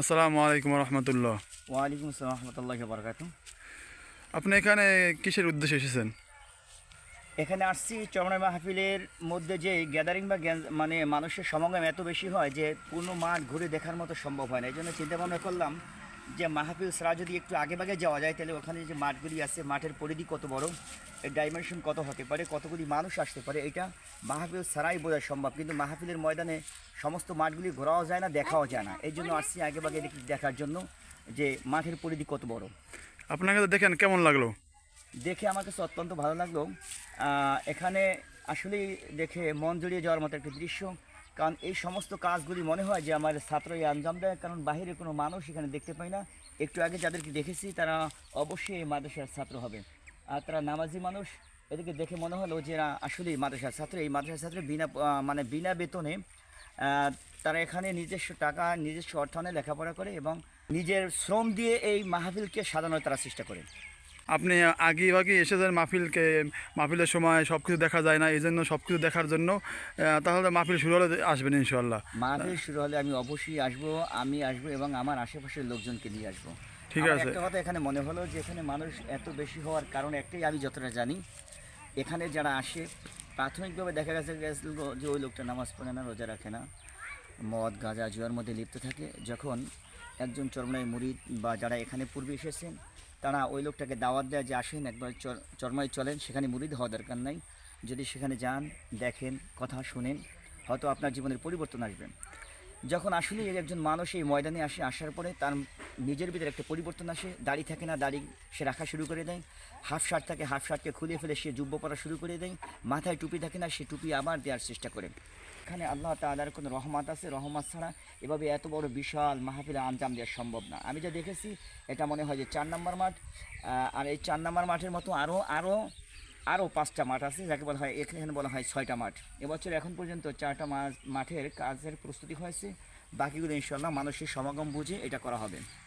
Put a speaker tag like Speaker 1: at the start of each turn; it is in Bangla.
Speaker 1: আসসালামু আলাইকুম রহমতুল্লাহ।
Speaker 2: ওয়ালাইকুম আসসালাম রহমতুল্লাহ বরকাত
Speaker 1: আপনি এখানে কিসের উদ্দেশ্যে এসেছেন?
Speaker 2: এখানে আসছি চরমনাই মাহফিলের মধ্যে যে গ্যাদারিং বা মানে মানুষের সমাগম এত বেশি হয় যে কোনো মাঠ ঘুরে দেখার মতো সম্ভব হয় না। এই জন্য চিন্তা ভাবনা করলাম যে মাহফিল সারা যদি একটু আগে ভাগে যাওয়া যায় তাহলে ওখানে যে মাঠগুলি আছে মাঠের পরিধি কত বড় এর ডাইমেনশন কত হতে পারে কতগুলি মানুষ আসতে পারে এটা মাহফিল সারাই বোঝা সম্ভব। কিন্তু মাহফিলের ময়দানে সমস্ত মাঠগুলি ঘোরাও যায় না দেখাও যায় না। এই জন্য আসছি আগে দেখি- দেখার জন্য যে মাঠের পরিধি কত বড়।
Speaker 1: আপনাকে তো দেখেন কেমন লাগল।
Speaker 2: দেখে আমার কাছে অত্যন্ত ভালো লাগল। এখানে আসলেই দেখে মন জড়িয়ে যাওয়ার মতো একটা দৃশ্য। কারণ এই সমস্ত কাজগুলি মনে হয় যে আমার ছাত্রই আঞ্জাম দেয়, কারণ বাইরে কোনো মানুষ এখানে দেখতে পাই না। একটু আগে যাদেরকে দেখেছি, তারা অবশ্যই এই মাদ্রাসার ছাত্র হবে। আর তারা নামাজি মানুষ। এদেরকে দেখে মনে হলো যে এরা আসলেই মাদ্রাসার ছাত্র। এই মাদ্রাসার ছাত্র বিনা মানে বিনা বেতনে তারা এখানে নিজস্ব টাকা, নিজস্ব অর্থায়নে লেখাপড়া করে এবং নিজের শ্রম দিয়ে এই মাহফিলকে সাজানোর তারা চেষ্টা করে।
Speaker 1: আপনি আগে আগে এসেছেন মাহফিলকে মাহফিলের সময় সব কিছু দেখা যায় না এই জন্য সব কিছু দেখার জন্য তাহলে মাহফিল শুরু হলে আসবেন ইনশাল্লাহ
Speaker 2: মাহফিল শুরু হলে আমি অবশ্যই আসব আমি আসব এবং আমার আশেপাশের লোকজনকে নিয়ে আসব।
Speaker 1: ঠিক আছে।
Speaker 2: একটা কথা এখানে মনে হলো যে এখানে মানুষ এত বেশি হওয়ার কারণ একটাই আমি যতটা জানি এখানে যারা আসে প্রাথমিকভাবে দেখা গেছে যে ওই লোকটা নামাজ পড়ে না রোজা রাখে না। মদ গাঁজা জুয়ার মধ্যে লিপ্ত থাকে। যখন একজন চরমাই মুরিদ বা যারা এখানে পূর্বে এসেছেন তারা ওই লোকটাকে দাওয়াত দেয় যে আসেন, একবার চর চরমাই চলেন, সেখানে মুরিদ হওয়া দরকার নাই। যদি সেখানে যান, দেখেন, কথা শুনেন, হয়তো আপনার জীবনের পরিবর্তন আসবে। যখন আসলে একজন মানুষ এই ময়দানে আসে, আসার পরে তার নিজের ভিতরে একটা পরিবর্তন আসে। দাড়ি থাকে না, দাড়ি সে রাখা শুরু করে দেয়। হাফ শার্ট থাকে, হাফ শার্টকে খুলে ফেলে সে জুব্ব পরা শুরু করে দেয়। মাথায় টুপি থাকে না, সে টুপি আবার দেওয়ার চেষ্টা করে। এখানে আল্লাহ তালার কোনো রহমত আছে, রহমত ছাড়া এভাবে এত বড় বিশাল মাহফিলে আঞ্জাম দেওয়া সম্ভব না। আমি যা দেখেছি, এটা মনে হয় যে চার নম্বর মাঠ আর এই চার নম্বর মাঠের মতো আরও আরও আরও পাঁচটা মাঠ আছে, যাকে বলা হয়, এখানে বলা হয় ছয়টা মাঠ। এবছর এখন পর্যন্ত চারটা মাঠ- মাঠের কাজের প্রস্তুতি হয়েছে। বাকিগুলো ইনশাল্লাহ মানুষের সমাগম বুঝে এটা করা হবে।